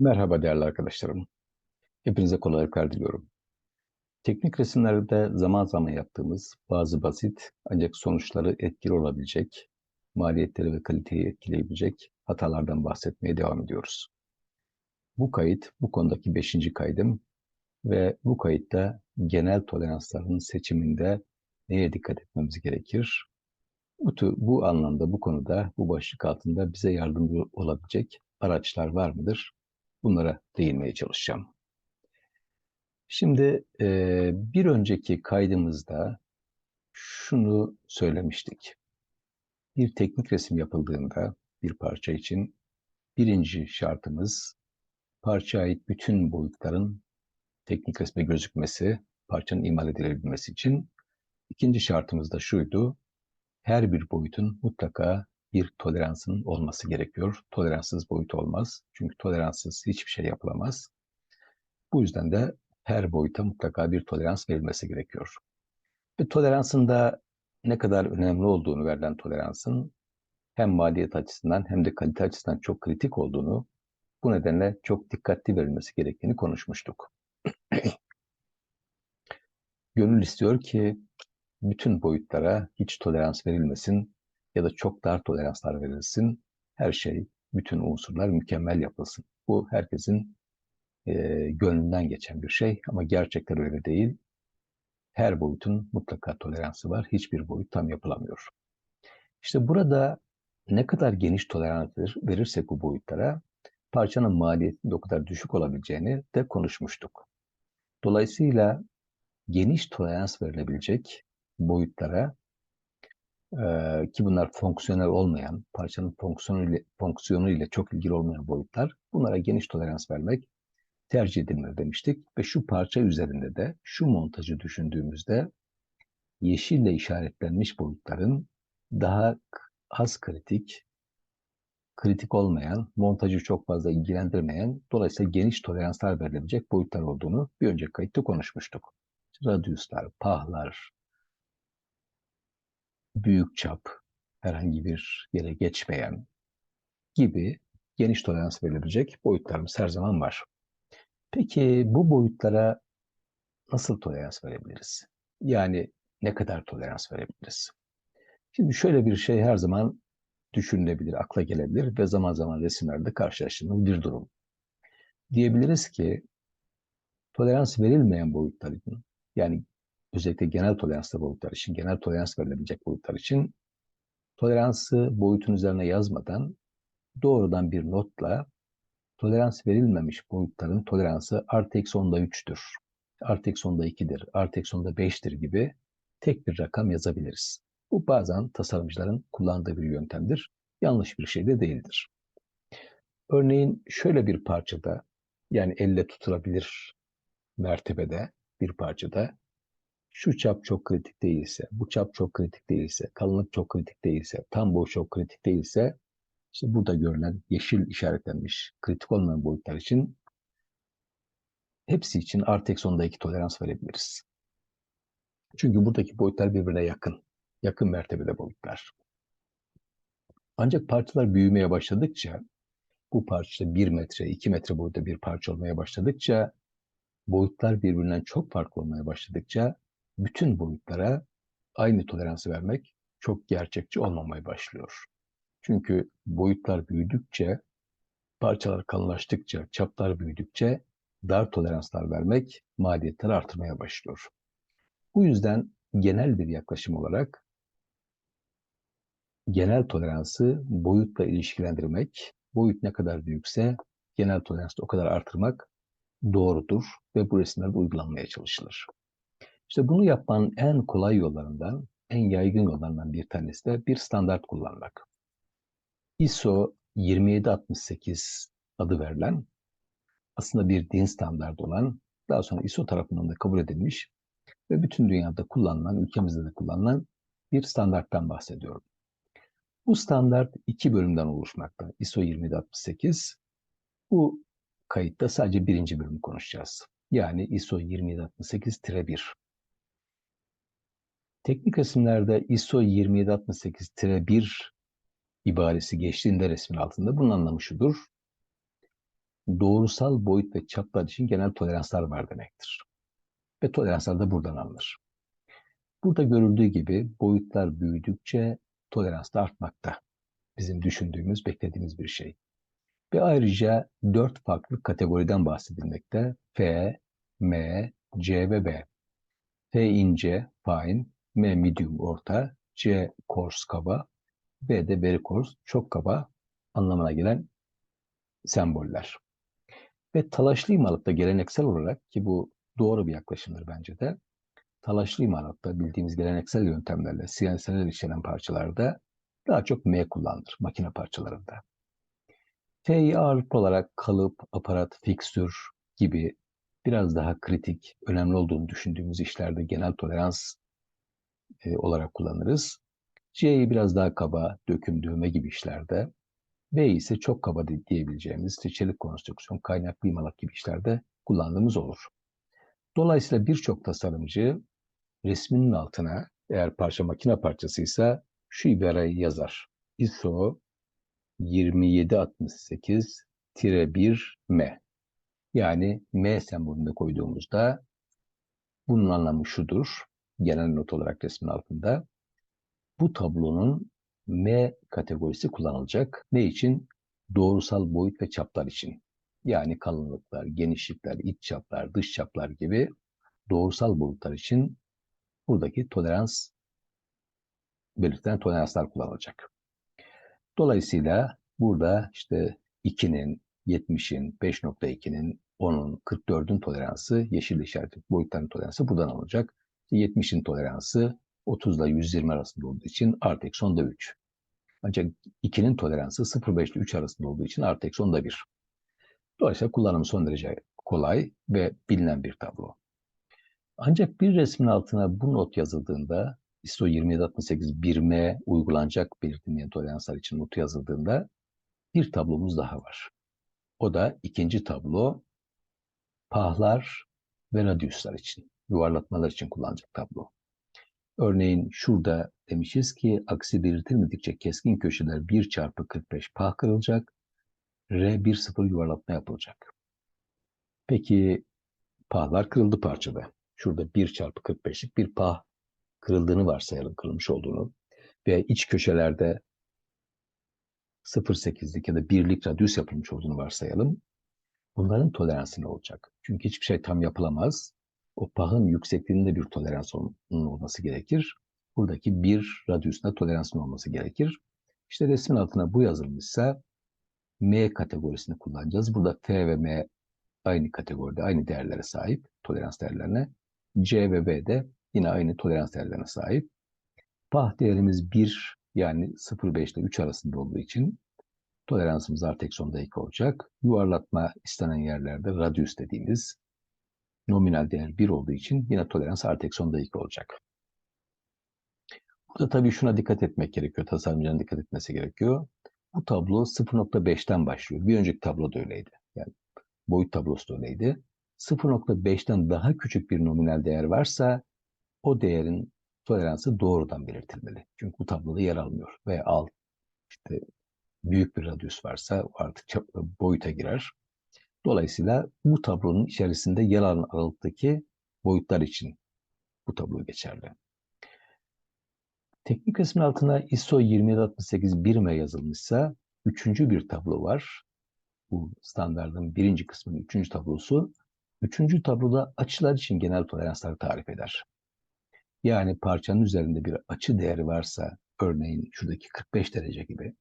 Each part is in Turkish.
Merhaba değerli arkadaşlarım. Hepinize kolaylıklar diliyorum. Teknik resimlerde zaman zaman yaptığımız bazı basit ancak sonuçları etkili olabilecek, maliyetleri ve kaliteyi etkileyebilecek hatalardan bahsetmeye devam ediyoruz. Bu kayıt bu konudaki beşinci kaydım ve bu kayıtta genel toleransların seçiminde neye dikkat etmemiz gerekir? Bu, bu anlamda, bu konuda, bu başlık altında bize yardımcı olabilecek araçlar var mıdır? Bunlara değinmeye çalışacağım. Şimdi bir önceki kaydımızda şunu söylemiştik. Bir teknik resim yapıldığında bir parça için birinci şartımız parçaya ait bütün boyutların teknik resme gözükmesi, parçanın imal edilebilmesi için. İkinci şartımız da şuydu. Her bir boyutun mutlaka bir toleransın olması gerekiyor. Toleranssız boyut olmaz. Çünkü toleranssız hiçbir şey yapılamaz. Bu yüzden de her boyuta mutlaka bir tolerans verilmesi gerekiyor. Ve toleransın da ne kadar önemli olduğunu verilen toleransın hem maliyet açısından hem de kalite açısından çok kritik olduğunu, bu nedenle çok dikkatli verilmesi gerektiğini konuşmuştuk. Gönül istiyor ki bütün boyutlara hiç tolerans verilmesin ya da çok dar toleranslar verilsin. Her şey, bütün unsurlar mükemmel yapılsın. Bu herkesin e, gönlünden geçen bir şey ama gerçekten öyle değil. Her boyutun mutlaka toleransı var. Hiçbir boyut tam yapılamıyor. İşte burada ne kadar geniş tolerans verirsek bu boyutlara parçanın maliyetinin o kadar düşük olabileceğini de konuşmuştuk. Dolayısıyla geniş tolerans verilebilecek boyutlara ki bunlar fonksiyonel olmayan, parçanın fonksiyonu ile, fonksiyonu ile çok ilgili olmayan boyutlar. Bunlara geniş tolerans vermek tercih edilir demiştik. Ve şu parça üzerinde de şu montajı düşündüğümüzde yeşille işaretlenmiş boyutların daha az kritik, kritik olmayan, montajı çok fazla ilgilendirmeyen, dolayısıyla geniş toleranslar verilebilecek boyutlar olduğunu bir önceki kayıtta konuşmuştuk. Radiuslar, pahlar, büyük çap, herhangi bir yere geçmeyen gibi geniş tolerans verilebilecek boyutlarımız her zaman var. Peki bu boyutlara nasıl tolerans verebiliriz? Yani ne kadar tolerans verebiliriz? Şimdi şöyle bir şey her zaman düşünülebilir, akla gelebilir ve zaman zaman resimlerde karşılaştığımız bir durum. Diyebiliriz ki tolerans verilmeyen boyutların yani özellikle genel toleranslı boyutlar için, genel tolerans verilebilecek boyutlar için toleransı boyutun üzerine yazmadan doğrudan bir notla tolerans verilmemiş boyutların toleransı artı eksi onda 3'tür, artı eksi onda 2'dir, artı eksi onda 5'tir gibi tek bir rakam yazabiliriz. Bu bazen tasarımcıların kullandığı bir yöntemdir. Yanlış bir şey de değildir. Örneğin şöyle bir parçada yani elle tutulabilir mertebede bir parçada şu çap çok kritik değilse, bu çap çok kritik değilse, kalınlık çok kritik değilse, tam boy çok kritik değilse, işte burada görülen yeşil işaretlenmiş kritik olmayan boyutlar için hepsi için artı eksi iki tolerans verebiliriz. Çünkü buradaki boyutlar birbirine yakın. Yakın mertebede boyutlar. Ancak parçalar büyümeye başladıkça, bu parça 1 metre, 2 metre boyutta bir parça olmaya başladıkça, boyutlar birbirinden çok farklı olmaya başladıkça bütün boyutlara aynı toleransı vermek çok gerçekçi olmamaya başlıyor. Çünkü boyutlar büyüdükçe, parçalar kalınlaştıkça, çaplar büyüdükçe dar toleranslar vermek maliyetleri artırmaya başlıyor. Bu yüzden genel bir yaklaşım olarak genel toleransı boyutla ilişkilendirmek, boyut ne kadar büyükse genel toleransı o kadar artırmak doğrudur ve bu resimlerde uygulanmaya çalışılır. İşte bunu yapmanın en kolay yollarından, en yaygın yollarından bir tanesi de bir standart kullanmak. ISO 2768 adı verilen, aslında bir din standardı olan, daha sonra ISO tarafından da kabul edilmiş ve bütün dünyada kullanılan, ülkemizde de kullanılan bir standarttan bahsediyorum. Bu standart iki bölümden oluşmakta. ISO 2768. Bu kayıtta sadece birinci bölümü konuşacağız. Yani ISO 2768-1. Teknik resimlerde ISO 2768-1 ibaresi geçtiğinde resmin altında bunun anlamı şudur. doğrusal boyut ve çaplar için genel toleranslar var demektir. Ve toleranslar da buradan alınır. Burada görüldüğü gibi boyutlar büyüdükçe tolerans da artmakta. Bizim düşündüğümüz, beklediğimiz bir şey. Ve ayrıca dört farklı kategoriden bahsedilmekte. F, M, C ve B. F ince, fine, M medium orta, C coarse kaba, B de very coarse çok kaba anlamına gelen semboller. Ve talaşlı imalatта geleneksel olarak ki bu doğru bir yaklaşımdır bence de. Talaşlı imalatta bildiğimiz geleneksel yöntemlerle CNC'ler işlenen parçalarda daha çok M kullanılır makine parçalarında. F'yi ağırlıklı olarak kalıp, aparat, fikstür gibi biraz daha kritik, önemli olduğunu düşündüğümüz işlerde genel tolerans e, olarak kullanırız. C'yi biraz daha kaba, döküm, düğme gibi işlerde. B ise çok kaba diyebileceğimiz çelik konstrüksiyon, kaynaklı imalat gibi işlerde kullandığımız olur. Dolayısıyla birçok tasarımcı resminin altına eğer parça makine parçasıysa şu ibareyi yazar. ISO 2768-1M. Yani M sembolünde koyduğumuzda bunun anlamı şudur. Genel not olarak resmin altında. Bu tablonun M kategorisi kullanılacak. Ne için? Doğrusal boyut ve çaplar için. Yani kalınlıklar, genişlikler, iç çaplar, dış çaplar gibi doğrusal boyutlar için buradaki tolerans belirtilen toleranslar kullanılacak. Dolayısıyla burada işte 2'nin, 70'in, 5.2'nin, 10'un, 44'ün toleransı, yeşil işaretli boyutların toleransı buradan alınacak. 70'in toleransı 30 ile 120 arasında olduğu için artı eksi 10'da 3. Ancak 2'nin toleransı 0,5 ile 3 arasında olduğu için artı eksi 10'da 1. Dolayısıyla kullanımı son derece kolay ve bilinen bir tablo. Ancak bir resmin altına bu not yazıldığında ISO 2768 1M uygulanacak belirtilmeyen toleranslar için notu yazıldığında bir tablomuz daha var. O da ikinci tablo pahlar ve radiuslar için, yuvarlatmalar için kullanacak tablo. Örneğin şurada demişiz ki aksi belirtilmedikçe keskin köşeler 1 çarpı 45 pah kırılacak. R 1 0 yuvarlatma yapılacak. Peki pahlar kırıldı parçada. Şurada 1 çarpı 45'lik bir pah kırıldığını varsayalım, kırılmış olduğunu. Ve iç köşelerde 0.8'lik ya da 1'lik radyus yapılmış olduğunu varsayalım. Bunların toleransı ne olacak? Çünkü hiçbir şey tam yapılamaz. O pahın yüksekliğinde bir tolerans olması gerekir. Buradaki bir radyusunda toleransın olması gerekir. İşte resmin altına bu yazılmışsa M kategorisini kullanacağız. Burada F ve M aynı kategoride, aynı değerlere sahip, tolerans değerlerine. C ve B de yine aynı tolerans değerlerine sahip. Pah değerimiz 1 yani 0,5 ile 3 arasında olduğu için toleransımız artı eksi 10'da 2 olacak. Yuvarlatma istenen yerlerde radius dediğimiz nominal değer 1 olduğu için yine tolerans artı eksi 10'da 2 olacak. Burada tabii şuna dikkat etmek gerekiyor. Tasarımcının dikkat etmesi gerekiyor. Bu tablo 0.5'ten başlıyor. Bir önceki tablo da öyleydi. Yani boyut tablosu da öyleydi. 0.5'ten daha küçük bir nominal değer varsa o değerin toleransı doğrudan belirtilmeli. Çünkü bu tabloda yer almıyor. Ve alt işte büyük bir radyus varsa artık boyuta girer. Dolayısıyla bu tablonun içerisinde yer alan aralıktaki boyutlar için bu tablo geçerli. Teknik resmin altına ISO 2768 1M yazılmışsa üçüncü bir tablo var. Bu standartın birinci kısmının üçüncü tablosu. Üçüncü tabloda açılar için genel toleransları tarif eder. Yani parçanın üzerinde bir açı değeri varsa, örneğin şuradaki 45 derece gibi,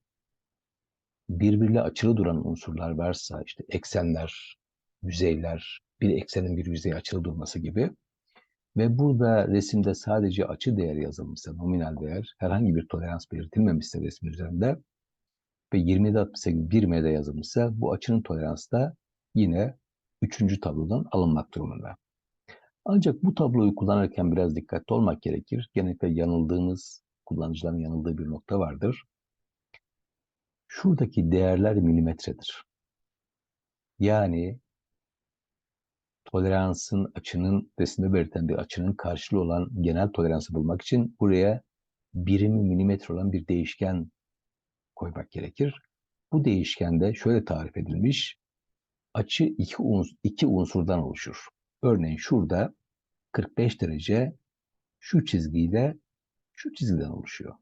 birbiriyle açılı duran unsurlar varsa, işte eksenler, yüzeyler, bir eksenin bir yüzeye açılı durması gibi ve burada resimde sadece açı değeri yazılmışsa, nominal değer, herhangi bir tolerans belirtilmemişse resmin üzerinde ve 2768 1M'de yazılmışsa bu açının toleransı da yine üçüncü tablodan alınmak durumunda. Ancak bu tabloyu kullanırken biraz dikkatli olmak gerekir. Genellikle yanıldığımız, kullanıcıların yanıldığı bir nokta vardır. Şuradaki değerler milimetredir. Yani toleransın açının resimde belirten bir açının karşılığı olan genel toleransı bulmak için buraya birimi milimetre olan bir değişken koymak gerekir. Bu değişken de şöyle tarif edilmiş. açı iki, uns iki unsurdan oluşur. Örneğin şurada 45 derece şu çizgiyle şu çizgiden oluşuyor.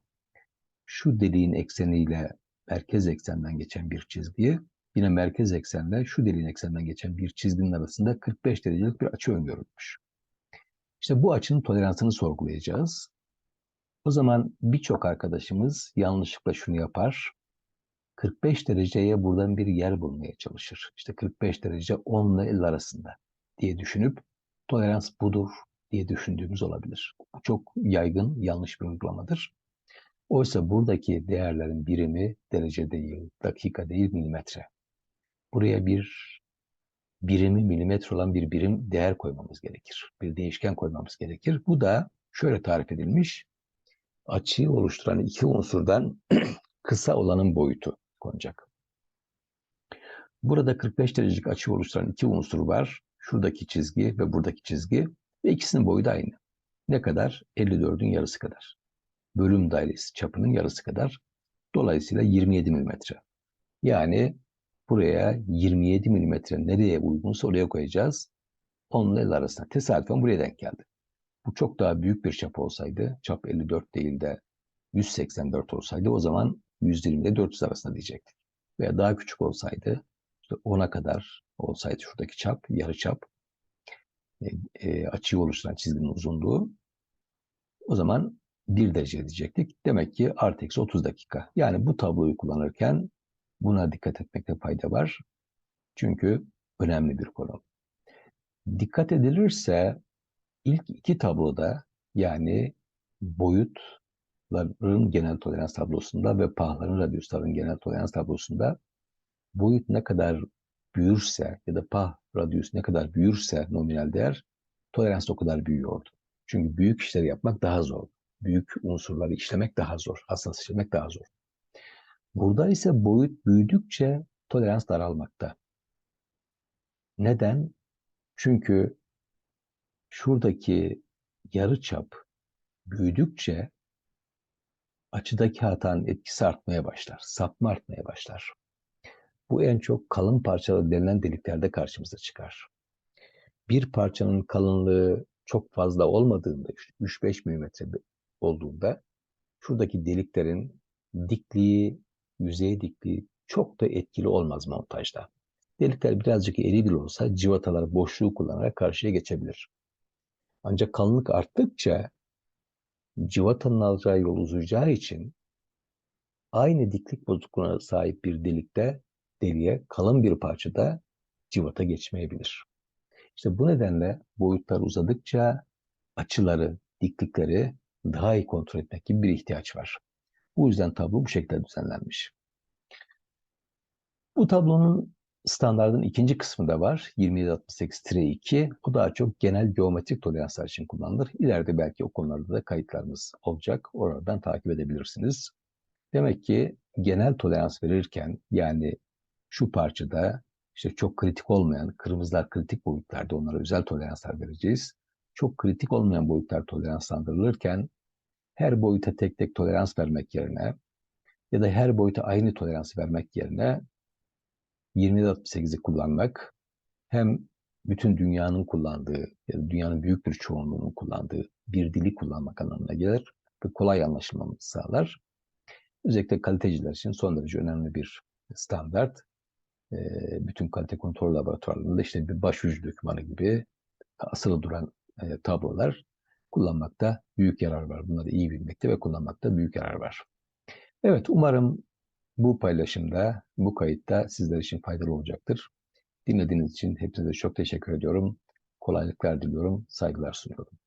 Şu deliğin ekseniyle merkez eksenden geçen bir çizgi, yine merkez eksenle şu deliğin eksenden geçen bir çizginin arasında 45 derecelik bir açı öngörülmüş. İşte bu açının toleransını sorgulayacağız. O zaman birçok arkadaşımız yanlışlıkla şunu yapar. 45 dereceye buradan bir yer bulmaya çalışır. İşte 45 derece 10 ile 50 arasında diye düşünüp tolerans budur diye düşündüğümüz olabilir. Bu çok yaygın, yanlış bir uygulamadır. Oysa buradaki değerlerin birimi derece değil, dakika değil, milimetre. Buraya bir birimi milimetre olan bir birim değer koymamız gerekir. Bir değişken koymamız gerekir. Bu da şöyle tarif edilmiş. Açıyı oluşturan iki unsurdan kısa olanın boyutu konacak. Burada 45 derecelik açı oluşturan iki unsur var. Şuradaki çizgi ve buradaki çizgi ve ikisinin boyu da aynı. Ne kadar? 54'ün yarısı kadar. Bölüm dairesi çapının yarısı kadar. Dolayısıyla 27 mm. Yani buraya 27 mm nereye uygunsa oraya koyacağız. 10 ile arasında. Tesadüfen buraya denk geldi. Bu çok daha büyük bir çap olsaydı, çap 54 değil de 184 olsaydı o zaman 120 ile 400 arasında diyecektik. Veya daha küçük olsaydı, işte 10'a kadar olsaydı şuradaki çap, yarı çap, e, e, açıyı oluşturan çizginin uzunluğu, o zaman 1 derece diyecektik. Demek ki artı eksi 30 dakika. Yani bu tabloyu kullanırken buna dikkat etmekte fayda var. Çünkü önemli bir konu. Dikkat edilirse ilk iki tabloda yani boyutların genel tolerans tablosunda ve pahların radyusların genel tolerans tablosunda boyut ne kadar büyürse ya da pah radyus ne kadar büyürse nominal değer tolerans o kadar büyüyordu. Çünkü büyük işleri yapmak daha zor. Büyük unsurları işlemek daha zor. Hassas işlemek daha zor. Burada ise boyut büyüdükçe tolerans daralmakta. Neden? Çünkü şuradaki yarı çap büyüdükçe açıdaki hatanın etkisi artmaya başlar. Sapma artmaya başlar. Bu en çok kalın parçalı denilen deliklerde karşımıza çıkar. Bir parçanın kalınlığı çok fazla olmadığında, 3-5 mm olduğunda şuradaki deliklerin dikliği, yüzey dikliği çok da etkili olmaz montajda. Delikler birazcık eri bile olsa civatalar boşluğu kullanarak karşıya geçebilir. Ancak kalınlık arttıkça civatanın alacağı yol uzayacağı için aynı diklik bozukluğuna sahip bir delikte deliğe kalın bir parçada civata geçmeyebilir. İşte bu nedenle boyutlar uzadıkça açıları, diklikleri daha iyi kontrol etmek gibi bir ihtiyaç var. Bu yüzden tablo bu şekilde düzenlenmiş. Bu tablonun standartın ikinci kısmı da var. 2768-2. O daha çok genel geometrik toleranslar için kullanılır. İleride belki o konularda da kayıtlarımız olacak. Oradan takip edebilirsiniz. Demek ki genel tolerans verirken yani şu parçada işte çok kritik olmayan, kırmızılar kritik boyutlarda onlara özel toleranslar vereceğiz. Çok kritik olmayan boyutlar toleranslandırılırken her boyuta tek tek tolerans vermek yerine ya da her boyuta aynı tolerans vermek yerine 2768'i kullanmak hem bütün dünyanın kullandığı ya da dünyanın büyük bir çoğunluğunun kullandığı bir dili kullanmak anlamına gelir ve kolay anlaşılmamızı sağlar. Özellikle kaliteciler için son derece önemli bir standart. Bütün kalite kontrol laboratuvarlarında işte bir başvurucu dokümanı gibi asılı duran tablolar kullanmakta büyük yarar var. Bunları iyi bilmekte ve kullanmakta büyük yarar var. Evet, umarım bu paylaşımda, bu kayıtta sizler için faydalı olacaktır. Dinlediğiniz için hepinize çok teşekkür ediyorum. Kolaylıklar diliyorum, saygılar sunuyorum.